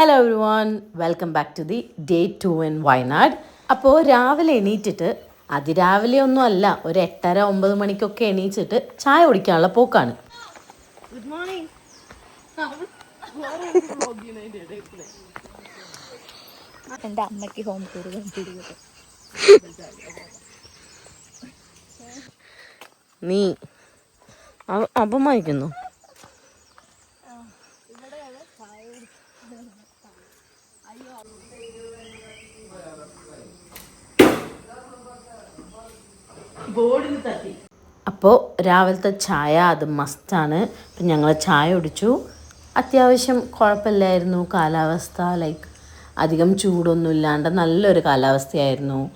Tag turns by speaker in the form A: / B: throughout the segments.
A: Hello everyone welcome back to the day two in Wayanad അപ്പോൾ രാവിലെ എണീറ്റിട്ട് അതിരാവിലെ ഒന്നും അല്ല ഒരു എട്ടര ഒമ്പത് മണിക്കൊക്കെ എണീച്ചിട്ട് ചായ കുടിക്കാനുള്ള പോക്കാണ്.
B: എന്റെ അമ്മയ്ക്ക് ഹോം ടൂർ
A: നീ അവ- തട്ടി. അപ്പോൾ രാവിലത്തെ ചായ അത് മസ്റ്റാണ് അപ്പം ഞങ്ങൾ ചായ കുടിച്ചു. അത്യാവശ്യം കുഴപ്പമില്ലായിരുന്നു. കാലാവസ്ഥ ലൈക്ക് അധികം ചൂടൊന്നും ഇല്ലാണ്ട് നല്ലൊരു കാലാവസ്ഥയായിരുന്നു.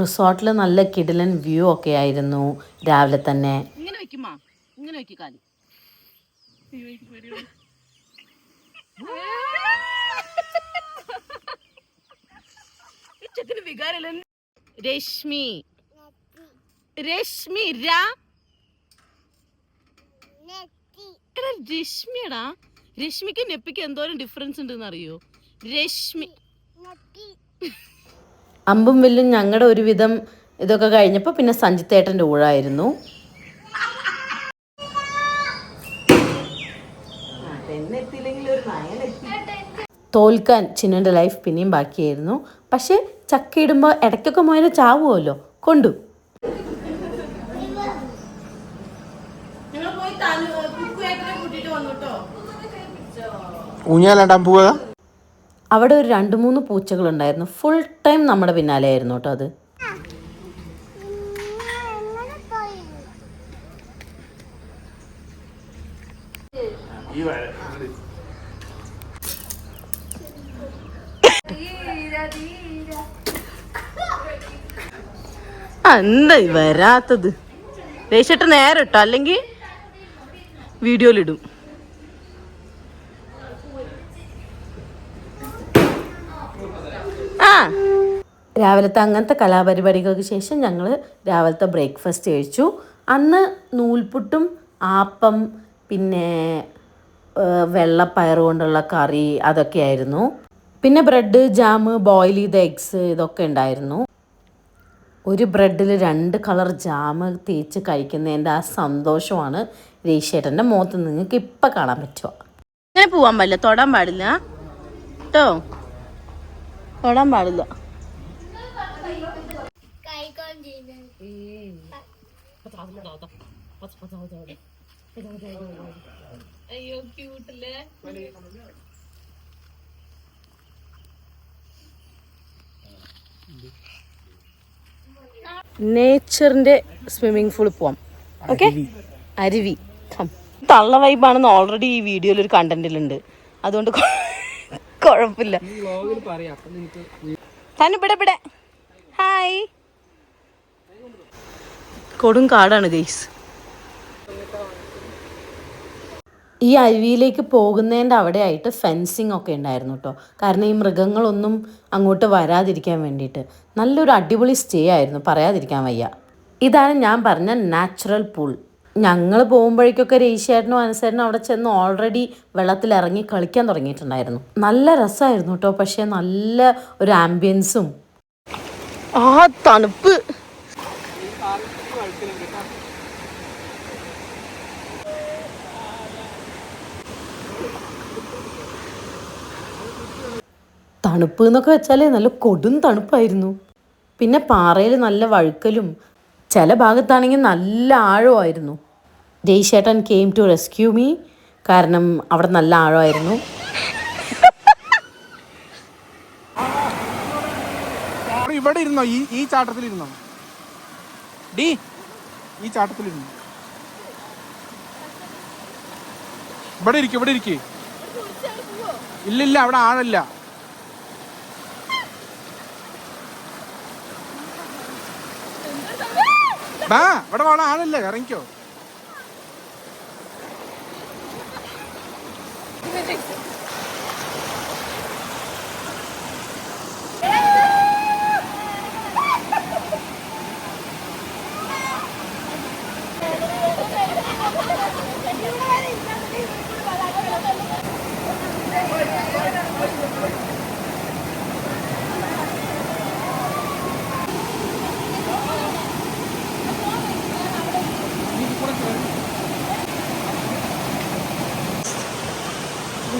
A: റിസോർട്ടിൽ നല്ല കിടിലൻ വ്യൂ ഒക്കെ ആയിരുന്നു രാവിലെ തന്നെ. ഇങ്ങനെ വെക്കുമാ ഇങ്ങനെ വെക്കും കാലി. രശ്മി. രശ്മി രാ. എടാ രശ്മിയടാ. രശ്മിക്ക് നെപ്പിക്ക് എന്തോരം ഡിഫറൻസ് ഉണ്ടെന്ന് അറിയോ രശ്മി അമ്പും വില്ലും ഞങ്ങളുടെ ഒരുവിധം ഇതൊക്കെ കഴിഞ്ഞപ്പോൾ പിന്നെ സഞ്ജിത്തേട്ടന്റെ ഊഴായിരുന്നു. തോൽക്കാൻ ചിന്നന്റെ ലൈഫ് പിന്നെയും ബാക്കിയായിരുന്നു. പക്ഷേ ചക്കയിടുമ്പോൾ ഇടയ്ക്കൊക്കെ മോനെ ചാവുമല്ലോ കൊണ്ടു.
C: ഊഞ്ഞാലാണ്ടാൻ പോവാ?
A: അവിടെ ഒരു രണ്ട് മൂന്ന് പൂച്ചകളുണ്ടായിരുന്നു. ഫുൾ ടൈം നമ്മുടെ പിന്നാലെ ആയിരുന്നു കേട്ടോ അത്. എന്താ വരാത്തത് ദേശട്ട് നേരെ ഇട്ടോ അല്ലെങ്കിൽ? വീഡിയോയിലിടും. ആ. രാവിലത്തെ അങ്ങനത്തെ കലാപരിപാടികൾക്ക് ശേഷം ഞങ്ങൾ രാവിലത്തെ ബ്രേക്ക്ഫാസ്റ്റ് കഴിച്ചു. അന്ന് നൂൽപുട്ടും ആപ്പം പിന്നെ വെള്ളപ്പയർ കൊണ്ടുള്ള കറി അതൊക്കെയായിരുന്നു പിന്നെ ബ്രെഡ് ജാം ബോയിൽ ചെയ്ത എഗ്സ് ഇതൊക്കെ ഉണ്ടായിരുന്നു. ഒരു ബ്രെഡിൽ രണ്ട് കളർ ജാം തേച്ച് കഴിക്കുന്നതിന്റെ ആ സന്തോഷമാണ് രേഷേട്ടന്റെ മുഖത്ത് നിങ്ങൾക്ക് ഇപ്പം കാണാൻ പറ്റുക അങ്ങനെ പോവാൻ പാടില്ല. തൊടാൻ പാടില്ല. കേട്ടോ തൊടാൻ പാടില്ല. അയ്യോ ക്യൂട്ടല്ലേ നേച്ചറിന്റെ സ്വിമ്മിംഗ് പൂളിൽ പോവാം. ഓക്കെ അരുവി. തള്ള വൈബാണെന്ന് ഓൾറെഡി ഈ വീഡിയോയിൽ ഒരു കണ്ടന്റിലുണ്ട് അതുകൊണ്ട് കുഴപ്പമില്ല തന്നെ ഇവിടെ ഇവിടെ ഹായ് കൊടും കാടാണ് ഗൈസ് ഈ അരുവിയിലേക്ക് പോകുന്നതിന്റെ അവിടെ ആയിട്ട് ഫെൻസിങ് ഒക്കെ ഉണ്ടായിരുന്നു കേട്ടോ കാരണം ഈ മൃഗങ്ങളൊന്നും അങ്ങോട്ട് വരാതിരിക്കാൻ വേണ്ടിയിട്ട്. നല്ലൊരു അടിപൊളി സ്റ്റേ ആയിരുന്നു പറയാതിരിക്കാൻ വയ്യ. ഇതാണ് ഞാൻ പറഞ്ഞ നാച്ചുറൽ പൂൾ ഞങ്ങൾ പോകുമ്പോഴേക്കൊക്കെ രേഷ്യാട്ടനും അനുസരണം അവിടെ ചെന്ന് ഓൾറെഡി വെള്ളത്തിൽ ഇറങ്ങി കളിക്കാൻ തുടങ്ങിയിട്ടുണ്ടായിരുന്നു. നല്ല രസമായിരുന്നു കേട്ടോ പക്ഷേ നല്ല ഒരു ആംബിയൻസും ആ തണുപ്പ്. തണുപ്പ് എന്നൊക്കെ വെച്ചാൽ നല്ല കൊടും തണുപ്പായിരുന്നു. പിന്നെ പാറയിൽ നല്ല വഴുക്കലും ചില ഭാഗത്താണെങ്കിൽ നല്ല ആഴമായിരുന്നു. ജയ്ശേട്ടൻ കെയിം ടു റെസ്ക്യൂ മീ കാരണം അവിടെ നല്ല ആഴമായിരുന്നു.
C: ഇവിടെ ഇരുന്നോ? ഈ ഈ ചാട്ടത്തിൽ ഇരുന്നോ? ഡി ഈ ചാട്ടത്തിൽ ഇരുന്നു? ഇവിടെ ഇരിക്കും ഇവിടെ ഇരിക്കേ. ഇല്ല ഇല്ല അവിടെ ആഴല്ല ബാ ഇവിടെ വേണം ആഴല്ല ഇറങ്ങിക്കോ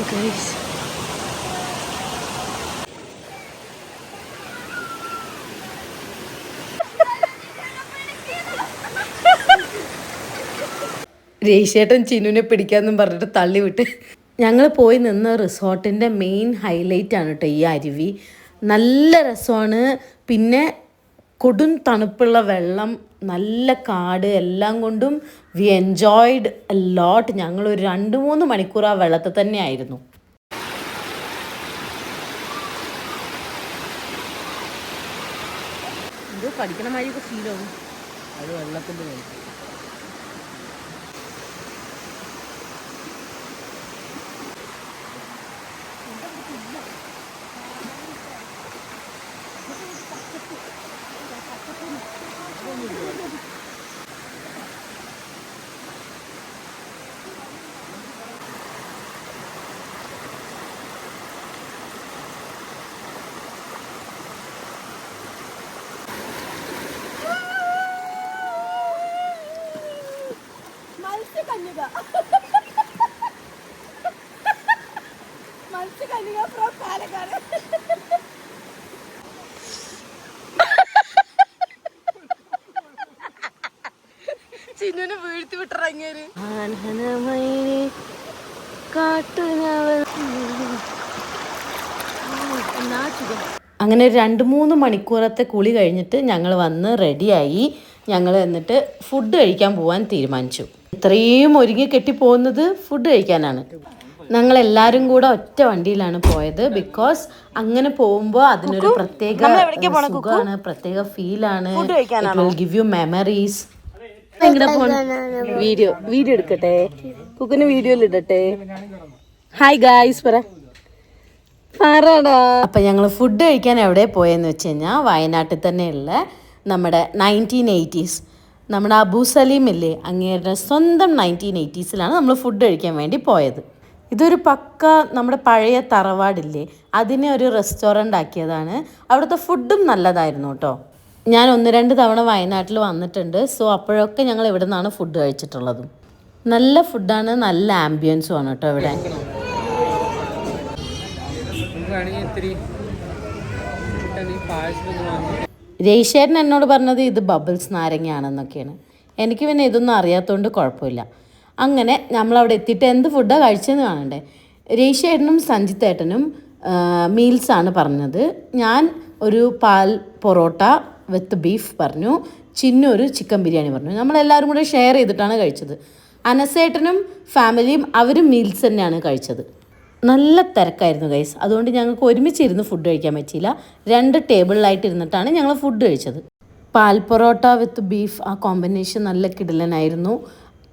B: ഇവിടെ
A: രേഷേട്ടൻ ചിനുവിനെ പിടിക്കാമെന്നും പറഞ്ഞിട്ട് തള്ളിവിട്ട് ഞങ്ങൾ പോയി നിന്ന റിസോർട്ടിന്റെ മെയിൻ ഹൈലൈറ്റ് ആണ് കേട്ടോ ഈ അരുവി. നല്ല രസമാണ്. പിന്നെ കൊടും തണുപ്പുള്ള വെള്ളം നല്ല കാട് എല്ലാം കൊണ്ടും വി എൻജോയ്ഡ് ലോട്ട് ഞങ്ങൾ ഒരു രണ്ട് മൂന്ന് മണിക്കൂർ ആ വെള്ളത്തിൽ തന്നെ ആയിരുന്നു. ഇത് പഠിക്കണ ഫീലാവും
C: അത് വെള്ളത്തിന്റെ
A: ചിന്നുനെ വീഴ്ത്തി വിട്ടിറങ്ങിയൊരു അങ്ങനെ രണ്ട് മൂന്ന് മണിക്കൂറത്തെ കുളി കഴിഞ്ഞിട്ട് ഞങ്ങൾ വന്ന് റെഡിയായി. ഞങ്ങൾ എന്നിട്ട് ഫുഡ് കഴിക്കാൻ പോകാൻ തീരുമാനിച്ചു. ഇത്രയും ഒരുങ്ങി കെട്ടി പോകുന്നത് ഫുഡ് കഴിക്കാനാണ്. ഞങ്ങൾ എല്ലാവരും കൂടെ ഒറ്റ വണ്ടിയിലാണ് പോയത്. ബിക്കോസ് അങ്ങനെ പോകുമ്പോൾ അതിനൊരു പ്രത്യേക സുഖമാണ് പ്രത്യേക ഫീലാണ് give you memories video video എടുക്കട്ടെ. കുക്കിന് വീഡിയോയിൽ ഇടട്ടെ. ഹായ് ഗായ്സ് പറ. പറടാ. അപ്പൊ ഞങ്ങൾ ഫുഡ് കഴിക്കാൻ എവിടെ പോയെന്ന് വെച്ച് കഴിഞ്ഞാൽ വയനാട്ടിൽ തന്നെയുള്ള നമ്മുടെ നയന്റീൻ എയ്റ്റീസ് നമ്മുടെ അബൂ സലീം ഇല്ലേ? അങ്ങേരുടെ സ്വന്തം നയന്റീൻ എയ്റ്റീസിലാണ് നമ്മൾ ഫുഡ് കഴിക്കാൻ വേണ്ടി പോയത്. ഇതൊരു പക്ക നമ്മുടെ പഴയ തറവാടില്ലേ? അതിനെ ഒരു റെസ്റ്റോറന്റ് ആക്കിയതാണ്. അവിടുത്തെ ഫുഡും നല്ലതായിരുന്നു കേട്ടോ. ഞാൻ ഒന്ന് രണ്ട് തവണ വയനാട്ടിൽ വന്നിട്ടുണ്ട്. സോ അപ്പോഴൊക്കെ ഞങ്ങൾ ഇവിടെ നിന്നാണ് ഫുഡ് കഴിച്ചിട്ടുള്ളതും. നല്ല ഫുഡാണ് നല്ല ആംബിയൻസും ആണ് കേട്ടോ ഇവിടെ. രേഷേരൻ എന്നോട് പറഞ്ഞത് ഇത് ബബിൾസ് നാരങ്ങയാണെന്നൊക്കെയാണ്. എനിക്ക് പിന്നെ ഇതൊന്നും അറിയാത്തതുകൊണ്ട് കുഴപ്പമില്ല. അങ്ങനെ നമ്മളവിടെ എത്തിയിട്ട് എന്ത് ഫുഡാണ് കഴിച്ചതെന്ന് കാണണ്ടേ? രേഷേട്ടനും സഞ്ജിത്തേട്ടനും മീൽസാണ് പറഞ്ഞത്. ഞാൻ ഒരു പാൽ പൊറോട്ട വിത്ത് ബീഫ് പറഞ്ഞു. ചിന്നു ഒരു ചിക്കൻ ബിരിയാണി പറഞ്ഞു. നമ്മളെല്ലാവരും കൂടെ ഷെയർ ചെയ്തിട്ടാണ് കഴിച്ചത്. അനസേട്ടനും ഫാമിലിയും അവരും മീൽസ് തന്നെയാണ് കഴിച്ചത്. നല്ല തിരക്കായിരുന്നു ഗൈസ് അതുകൊണ്ട് ഞങ്ങൾക്ക് ഒരുമിച്ച് ഇരുന്ന് ഫുഡ് കഴിക്കാൻ പറ്റിയില്ല. രണ്ട് ടേബിളിലായിട്ട് ഇരുന്നിട്ടാണ് ഞങ്ങൾ ഫുഡ് കഴിച്ചത്. പാൽ പൊറോട്ട വിത്ത് ബീഫ് ആ കോമ്പിനേഷൻ നല്ല കിടലനായിരുന്നു.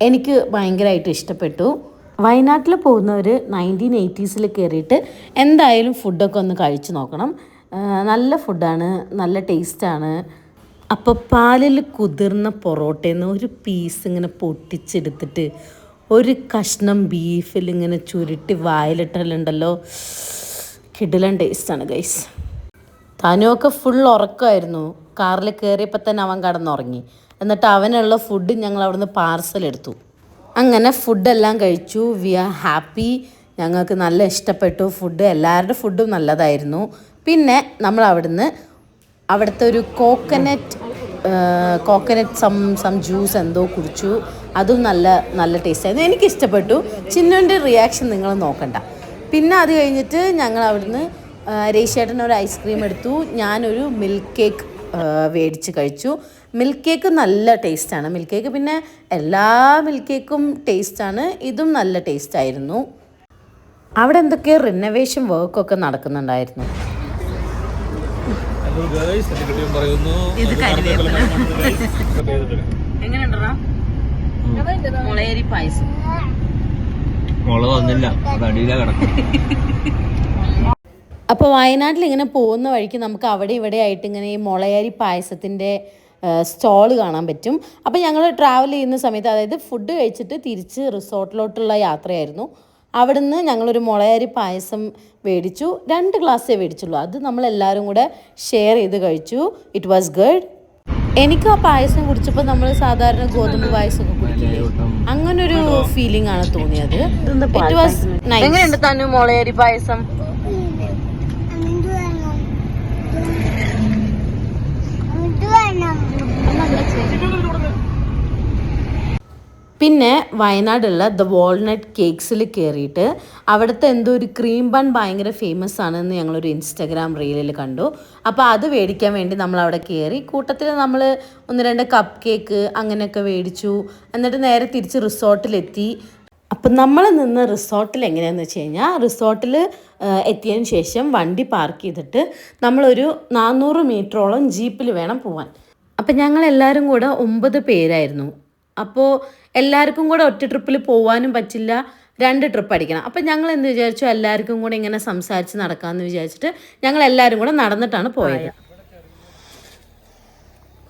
A: എനിക്ക് ഭയങ്കരമായിട്ട് ഇഷ്ടപ്പെട്ടു. വയനാട്ടിൽ പോകുന്നവർ നയന്റീൻ എയ്റ്റീസിൽ കയറിയിട്ട് എന്തായാലും ഫുഡൊക്കെ ഒന്ന് കഴിച്ചു നോക്കണം. നല്ല ഫുഡാണ് നല്ല ടേസ്റ്റാണ് അപ്പോൾ പാലിൽ കുതിർന്ന പൊറോട്ടയിൽ നിന്ന് ഒരു പീസ് ഇങ്ങനെ പൊട്ടിച്ചെടുത്തിട്ട് ഒരു കഷ്ണം ബീഫിൽ ഇങ്ങനെ ചുരുട്ടി വായിലിട്ടലുണ്ടല്ലോ. കിടിലൻ ടേസ്റ്റാണ് ഗൈസ് തനുവൊക്കെ ഫുൾ ഉറക്കമായിരുന്നു കാറിൽ കയറിയപ്പോൾ തന്നെ അവൻ കടന്നുറങ്ങി. എന്നിട്ട് അവനുള്ള ഫുഡ് ഞങ്ങൾ അവിടുന്ന് പാർസൽ എടുത്തു. അങ്ങനെ ഫുഡെല്ലാം കഴിച്ചു. വി ആർ ഹാപ്പി ഞങ്ങൾക്ക് നല്ല ഇഷ്ടപ്പെട്ടു. ഫുഡ് എല്ലാവരുടെ ഫുഡും നല്ലതായിരുന്നു. പിന്നെ നമ്മൾ അവിടുന്ന് അവിടുത്തെ ഒരു coconut coconut some some juice എന്തോ കുടിച്ചു. അതും നല്ല നല്ല ടേസ്റ്റ് ആയിരുന്നു. എനിക്ക് ഇഷ്ടപ്പെട്ടു ചിന്നുവിന്റെ റിയാക്ഷൻ നിങ്ങൾ നോക്കണ്ട. പിന്നെ അത് കഴിഞ്ഞിട്ട് ഞങ്ങൾ അവിടുന്ന് ആ, ഒരു ഐസ്ക്രീം എടുത്തു. ഞാനൊരു മിൽക്ക് കേക്ക് മേടിച്ച് കഴിച്ചു. മിൽക്ക് കേക്ക് നല്ല ടേസ്റ്റാണ് മിൽക്ക് കേക്ക് പിന്നെ എല്ലാ മിൽക്ക് കേക്കും ടേസ്റ്റാണ് ഇതും നല്ല ടേസ്റ്റായിരുന്നു അവിടെ എന്തൊക്കെയോ റിനോവേഷൻ വർക്കൊക്കെ നടക്കുന്നുണ്ടായിരുന്നു. ഇത് എങ്ങനെയുണ്ടോ മുളയരി പായസം.
D: മുള വന്നില്ല. അത് അടിയിലാ കിടക്കും
A: അപ്പോൾ വയനാട്ടിൽ ഇങ്ങനെ പോകുന്ന വഴിക്ക് നമുക്ക് അവിടെ ഇവിടെ ആയിട്ട് ഇങ്ങനെ ഈ മുളയരി പായസത്തിന്റെ സ്റ്റോൾ കാണാൻ പറ്റും. അപ്പോൾ ഞങ്ങൾ ട്രാവൽ ചെയ്യുന്ന സമയത്ത് അതായത് ഫുഡ് കഴിച്ചിട്ട് തിരിച്ച് റിസോർട്ടിലോട്ടുള്ള യാത്രയായിരുന്നു. അവിടുന്ന് ഞങ്ങളൊരു മുളയരി പായസം മേടിച്ചു. രണ്ട് ഗ്ലാസ്സേ മേടിച്ചുള്ളൂ. അത് നമ്മളെല്ലാവരും കൂടെ ഷെയർ ചെയ്ത് കഴിച്ചു. ഇറ്റ് വാസ് ഗുഡ് എനിക്ക് ആ പായസം കുടിച്ചപ്പോൾ നമ്മൾ സാധാരണ ഗോതമ്പ് പായസമൊക്കെ കുടിക്കില്ലേ? അങ്ങനൊരു ഫീലിംഗ് ആണ് തോന്നിയത്. It was nice.
B: എങ്ങനെയുണ്ട് തന്നു മോളെ അരി പായസം
A: പിന്നെ വയനാടുള്ള ദ വാൾനട്ട് കേക്ക്സിൽ കയറിയിട്ട് അവിടുത്തെ എന്തോ ഒരു ക്രീം ബൺ ഭയങ്കര ഫേമസ് ആണെന്ന് ഞങ്ങളൊരു ഇൻസ്റ്റാഗ്രാം റീലിൽ കണ്ടു. അപ്പോൾ അത് മേടിക്കാൻ വേണ്ടി നമ്മൾ അവിടെ കയറി കൂട്ടത്തിൽ നമ്മൾ ഒന്ന് രണ്ട് കപ്പ് കേക്ക് അങ്ങനെയൊക്കെ മേടിച്ചു എന്നിട്ട് നേരെ തിരിച്ച് റിസോർട്ടിലെത്തി. അപ്പം നമ്മൾ നിന്ന് റിസോർട്ടിൽ എങ്ങനെയാണെന്ന് വെച്ച് കഴിഞ്ഞാൽ റിസോർട്ടിൽ എത്തിയതിന് ശേഷം വണ്ടി പാർക്ക് ചെയ്തിട്ട് നമ്മളൊരു നാനൂറ് മീറ്ററോളം ജീപ്പിൽ വേണം പോവാൻ. അപ്പം ഞങ്ങൾ എല്ലാവരും കൂടെ ഒമ്പത് പേരായിരുന്നു. അപ്പോൾ എല്ലാവർക്കും കൂടെ ഒറ്റ ട്രിപ്പിൽ പോകാനും പറ്റില്ല രണ്ട് ട്രിപ്പ് അടിക്കണം. അപ്പം ഞങ്ങൾ എന്ത് വിചാരിച്ചു? എല്ലാവർക്കും കൂടെ ഇങ്ങനെ സംസാരിച്ച് നടക്കാമെന്ന് വിചാരിച്ചിട്ട് ഞങ്ങൾ എല്ലാവരും കൂടെ നടന്നിട്ടാണ് പോയത്.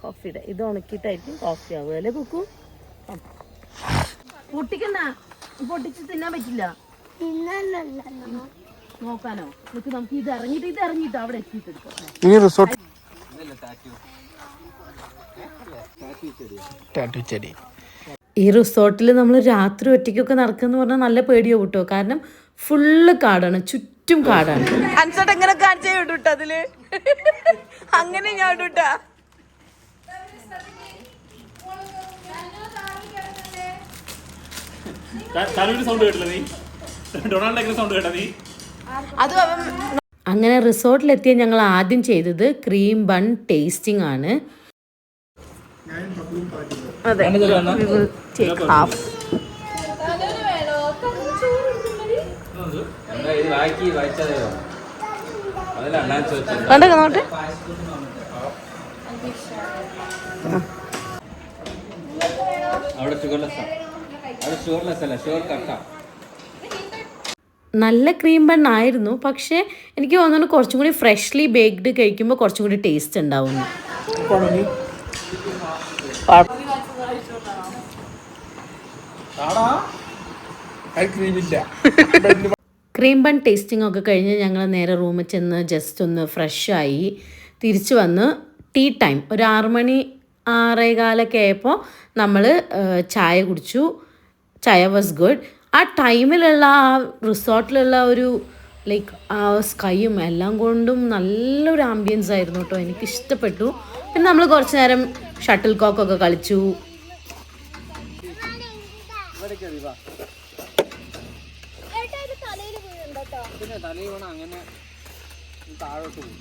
B: കോഫിയുടെ ഇത് ഉണക്കിയിട്ടായിരിക്കും കോഫി ആവുക. അല്ലേ കുക്കു? പൊട്ടിക്കണ്ട. പൊട്ടിച്ച് തിന്നാൻ പറ്റില്ല. നോക്കാനോ? നമുക്ക് നമുക്ക് ഇത് ഇറങ്ങിയിട്ട് ഇത് ഇറങ്ങിയിട്ട് അവിടെ എത്തിയിട്ട് എടുക്കാം.
C: ഇനി റിസോർട്ട് ടാറ്റു ചെടി.
A: ഈ റിസോർട്ടിൽ നമ്മൾ രാത്രി ഒറ്റയ്ക്കൊക്കെ നടക്കുന്ന പറഞ്ഞാൽ നല്ല പേടിയോ കിട്ടോ. കാരണം ഫുള്ള് കാടാണ് ചുറ്റും കാടാണ്.
B: അൻസോട്ട് എങ്ങനെ കാണിച്ചേ അതിൽ. അങ്ങനെ ഞാൻ
E: സൗണ്ട് കേട്ടില്ല നീ? ഡൊണാൾഡ് സൗണ്ട് കേട്ടാ നീ?
B: അത് അവൻ
A: അങ്ങനെ റിസോർട്ടിലെത്തിയ ഞങ്ങൾ ആദ്യം ചെയ്തത് ക്രീം ബൺ ടേസ്റ്റിംഗ് ആണ്.
D: എന്താ ചോദിച്ചത്.
B: കണ്ടോ നോട്ടെ
D: അവിടെ ഷുഗർലെസ് അവിടെ ഷുഗർലെസ് അല്ല ഷുഗർ കട്ടാ
A: നല്ല ക്രീം ബൺ ആയിരുന്നു പക്ഷേ എനിക്ക് തോന്നുന്നു കുറച്ചും കൂടി ഫ്രഷ്ലി ബേക്ക്ഡ് കഴിക്കുമ്പോൾ കുറച്ചും കൂടി ടേസ്റ്റ് ഉണ്ടാവുന്നു. ക്രീം ബൺ ടേസ്റ്റിംഗ് ഒക്കെ കഴിഞ്ഞ് ഞങ്ങൾ നേരെ റൂമിൽ ചെന്ന് ജസ്റ്റ് ഒന്ന് ഫ്രഷായി തിരിച്ചു വന്ന് ടീ ടൈം ഒരു ആറ് മണി ആറേകാലൊക്കെ ആയപ്പോൾ നമ്മൾ ചായ കുടിച്ചു. ചായ വാസ് ഗുഡ് ആ ടൈമിലുള്ള ആ റിസോർട്ടിലുള്ള ഒരു ലൈക്ക് ആ സ്കൈയും എല്ലാം കൊണ്ടും നല്ലൊരു ആംബിയൻസ് ആയിരുന്നു കേട്ടോ. എനിക്കിഷ്ടപ്പെട്ടു. പിന്നെ നമ്മൾ കുറച്ച് നേരം ഷട്ടിൽ കോക്കൊക്കെ കളിച്ചു.
D: പിന്നെ തലയിൽ വേണം അങ്ങനെ താഴോട്ട് പോകും.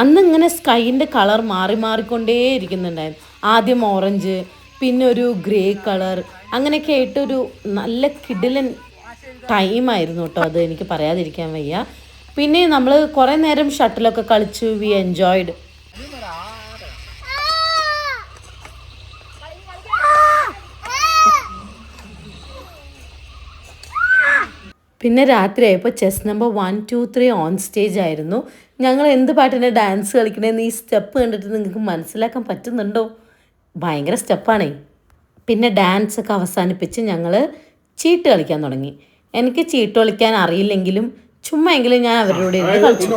A: അന്ന് ഇങ്ങനെ സ്കൈന്റെ കളർ മാറി മാറിക്കൊണ്ടേ ഇരിക്കുന്നുണ്ടായിരുന്നു. ആദ്യം ഓറഞ്ച് പിന്നെ ഒരു ഗ്രേ കളർ അങ്ങനെയൊക്കെ ആയിട്ടൊരു നല്ല കിഡിലൻ ടൈമായിരുന്നു കേട്ടോ അത് എനിക്ക് പറയാതിരിക്കാൻ വയ്യ. പിന്നെ നമ്മൾ കുറേ നേരം ഷട്ടിലൊക്കെ കളിച്ചു വി എൻജോയ്ഡ് പിന്നെ രാത്രിയായപ്പോൾ chess number one two three on stage ആയിരുന്നു. ഞങ്ങൾ എന്ത് പാട്ടിനെ ഡാൻസ് കളിക്കണേന്ന് ഈ സ്റ്റെപ്പ് കണ്ടിട്ട് നിങ്ങൾക്ക് മനസ്സിലാക്കാൻ പറ്റുന്നുണ്ടോ? ഭയങ്കര സ്റ്റെപ്പാണേ പിന്നെ ഡാൻസ് ഒക്കെ അവസാനിപ്പിച്ച് ഞങ്ങൾ ചീട്ട് കളിക്കാൻ തുടങ്ങി. എനിക്ക് ചീട്ട് കളിക്കാൻ അറിയില്ലെങ്കിലും ചുമ്മാ എങ്കിലും ഞാൻ അവരോട് ഇരുന്ന് കളിച്ചു.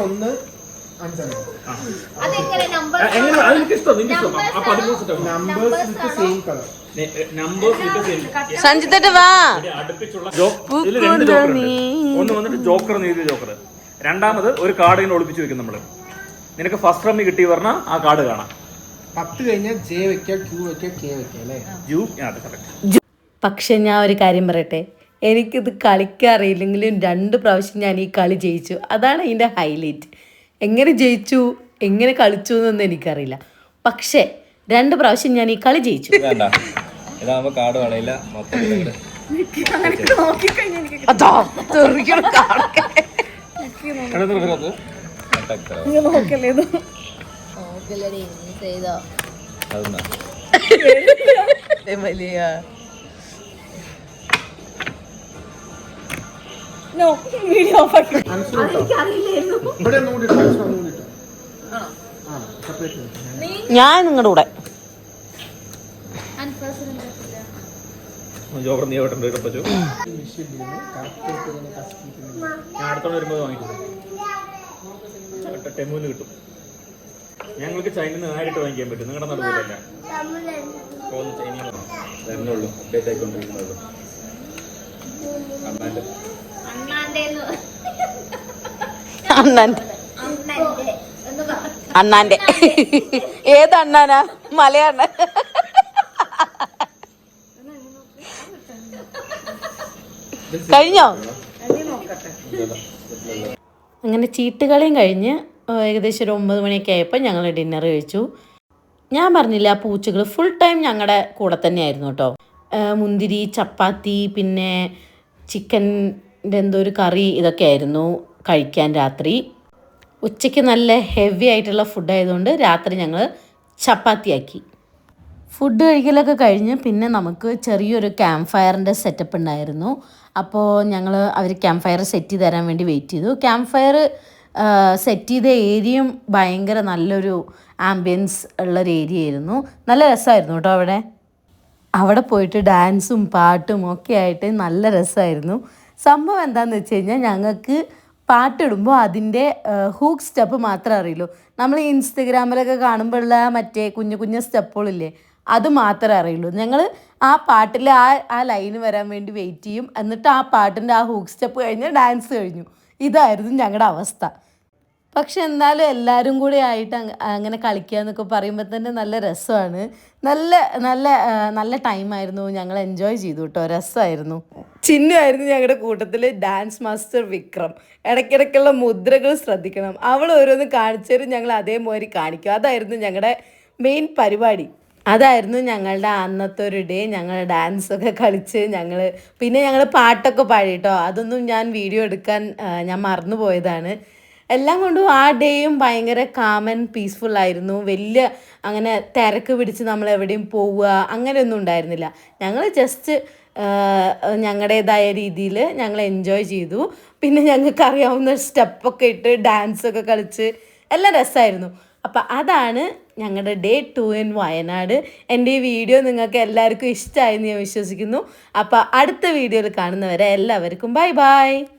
C: നമ്പേഴ്സ് സെയിം കളർ
B: സഞ്ജിത്തേട്ട് വാ.
E: ജോ- ഒന്ന് വന്നിട്ട് ജോക്കർ നീതി ജോക്കർ. രണ്ടാമത് ഒരു കാർഡ് ഇങ്ങനെ ഒളിപ്പിച്ചു വെക്കും നമ്മൾ. നിനക്ക് ഫസ്റ്റ് റമ്മി കിട്ടി പറഞ്ഞാൽ ആ കാർഡ് കാണാം.
C: പത്ത് കഴിഞ്ഞാൽ ജെ വെക്കാം ക്യൂ വെക്കാം കെ വെക്കാം അല്ലേ?
E: യു അത് കറക്റ്റ്
A: പക്ഷെ ഞാൻ ഒരു കാര്യം പറയട്ടെ. എനിക്കിത് കളിക്കാൻ അറിയില്ലെങ്കിലും രണ്ട് പ്രാവശ്യം ഞാൻ ഈ കളി ജയിച്ചു. അതാണ് അതിന്റെ ഹൈലൈറ്റ് എങ്ങനെ ജയിച്ചു? എങ്ങനെ കളിച്ചു എന്നൊന്നും എനിക്കറിയില്ല. പക്ഷേ രണ്ട് പ്രാവശ്യം ഞാൻ ഈ കളി ജയിച്ചു.
D: ഇതാകുമ്പോ കാട് വളയില്ല. മൊത്തം ഇവിടെ
B: അതാ തെറിക്കണം കാണട്ടെ
D: അതൊന്നാ
B: വലിയ
C: ഇവിടെ ഒന്നും കൂടി ഇട്ടോ, അൻസർ ഒന്നും കൂടി ഇട്ടോ. ആ സെപ്പറേറ്റ്
B: ഞാൻ നിങ്ങളുടെ കൂടെ
E: ജോക്കർ നീ എവിടെ ഉണ്ട് പറ്റൂ ഞാൻ അടുത്തോടെ വരുമ്പോൾ വാങ്ങിക്കും ടെമൂന്ന് കിട്ടും. ഞങ്ങൾക്ക് ചൈനയിൽ നിന്ന് നേരിട്ട് വാങ്ങിക്കാൻ പറ്റും? നിങ്ങളുടെ നടുവിലല്ല
D: പോകുന്ന ചൈനീസ് വരുന്നുള്ളൂ അപ്ഡേറ്റ് ആയിക്കൊണ്ടിരിക്കുന്നുള്ളൂ അമ്മാന്റെ
B: അണ്ണാന്റെ. അണ്ണാന്റെ ഏത് അണ്ണാനാ? മലയണ്ണൻ കഴിഞ്ഞോ?
A: അങ്ങനെ ചീട്ടുകളിയും കഴിഞ്ഞ് ഏകദേശം ഒരു ഒമ്പത് മണിയൊക്കെ ആയപ്പോൾ ഞങ്ങൾ ഡിന്നർ കഴിച്ചു. ഞാൻ പറഞ്ഞില്ല ആ പൂച്ചകൾ ഫുൾ ടൈം ഞങ്ങളുടെ കൂടെ തന്നെയായിരുന്നു കേട്ടോ. മുന്തിരി ചപ്പാത്തി പിന്നെ ചിക്കന്റെ എന്തോ ഒരു കറി ഇതൊക്കെ ആയിരുന്നു കഴിക്കാൻ രാത്രി. ഉച്ചയ്ക്ക് നല്ല ഹെവി ആയിട്ടുള്ള ഫുഡ് ആയതുകൊണ്ട് രാത്രി ഞങ്ങൾ ചപ്പാത്തിയാക്കി. ഫുഡ് കഴിക്കലൊക്കെ കഴിഞ്ഞ് പിന്നെ നമുക്ക് ചെറിയൊരു ക്യാമ്പ് ഫയറിന്റെ സെറ്റപ്പ് ഉണ്ടായിരുന്നു. അപ്പോൾ ഞങ്ങൾ അവർ ക്യാമ്പ് ഫയർ സെറ്റ് ചെയ്ത് തരാൻ വേണ്ടി വെയിറ്റ് ചെയ്തു. ക്യാമ്പ് ഫയർ സെറ്റ് ചെയ്ത ഏരിയയും ഭയങ്കര നല്ലൊരു ആംബിയൻസ് ഉള്ളൊരു ഏരിയ ആയിരുന്നു. നല്ല രസമായിരുന്നു കേട്ടോ അവിടെ. അവിടെ പോയിട്ട് ഡാൻസും പാട്ടും ഒക്കെ ആയിട്ട് നല്ല രസമായിരുന്നു. സംഭവം എന്താണെന്ന് വെച്ച് കഴിഞ്ഞാൽ ഞങ്ങൾക്ക് പാട്ടിടുമ്പോൾ അതിന്റെ ഹൂക്ക് സ്റ്റെപ്പ് മാത്രമേ അറിയുള്ളൂ. നമ്മൾ ഇൻസ്റ്റഗ്രാമിലൊക്കെ കാണുമ്പോഴുള്ള മറ്റേ കുഞ്ഞു കുഞ്ഞു സ്റ്റെപ്പുകളില്ലേ അത് മാത്രമേ അറിയുള്ളൂ. ഞങ്ങൾ ആ പാട്ടിൽ ആ ആ ലൈന് വരാൻ വേണ്ടി വെയിറ്റ് ചെയ്യും. എന്നിട്ട് ആ പാട്ടിന്റെ ആ ഹൂക്ക് സ്റ്റെപ്പ് കഴിഞ്ഞ് ഡാൻസ് കഴിഞ്ഞു. ഇതായിരുന്നു ഞങ്ങളുടെ അവസ്ഥ. പക്ഷെ എന്നാലും എല്ലാവരും കൂടി ആയിട്ട് അങ്ങനെ കളിക്കുക എന്നൊക്കെ പറയുമ്പോൾ തന്നെ നല്ല രസമാണ്. നല്ല നല്ല നല്ല ടൈമായിരുന്നു ഞങ്ങൾ എൻജോയ് ചെയ്തു കേട്ടോ രസമായിരുന്നു ചിന്നുമായിരുന്നു ഞങ്ങളുടെ കൂട്ടത്തിൽ ഡാൻസ് മാസ്റ്റർ വിക്രം. ഇടയ്ക്കിടയ്ക്കുള്ള മുദ്രകൾ ശ്രദ്ധിക്കണം. അവൾ ഓരോന്ന് കാണിച്ചാലും ഞങ്ങൾ അതേമാതിരി കാണിക്കും. അതായിരുന്നു ഞങ്ങളുടെ മെയിൻ പരിപാടി. അതായിരുന്നു ഞങ്ങളുടെ അന്നത്തെ ഒരു ഡേ ഞങ്ങൾ ഡാൻസൊക്കെ കളിച്ച് ഞങ്ങൾ പിന്നെ ഞങ്ങൾ പാട്ടൊക്കെ പാടി കേട്ടോ അതൊന്നും ഞാൻ വീഡിയോ എടുക്കാൻ ഞാൻ മറന്നു പോയതാണ് എല്ലാം കൊണ്ടും ആ ഡേയും ഭയങ്കര കാമൻ പീസ്ഫുൾ ആയിരുന്നു. വലിയ അങ്ങനെ തിരക്ക് പിടിച്ച് നമ്മൾ എവിടെയും പോവുക അങ്ങനെയൊന്നും ഉണ്ടായിരുന്നില്ല. ഞങ്ങൾ ജസ്റ്റ് ഞങ്ങളുടേതായ രീതിയിൽ ഞങ്ങൾ എൻജോയ് ചെയ്തു. പിന്നെ ഞങ്ങൾക്ക് അറിയാവുന്ന സ്റ്റെപ്പൊക്കെ ഇട്ട് ഡാൻസൊക്കെ കളിച്ച്. എല്ലാം രസമായിരുന്നു. അപ്പം അതാണ് ഞങ്ങളുടെ ഡേ ടു ഇൻ വയനാട്. എന്റെ ഈ വീഡിയോ നിങ്ങൾക്ക് എല്ലാവർക്കും ഇഷ്ടമായെന്ന് ഞാൻ വിശ്വസിക്കുന്നു. അപ്പോൾ അടുത്ത വീഡിയോയിൽ കാണുന്നവരെ എല്ലാവർക്കും ബൈ ബൈ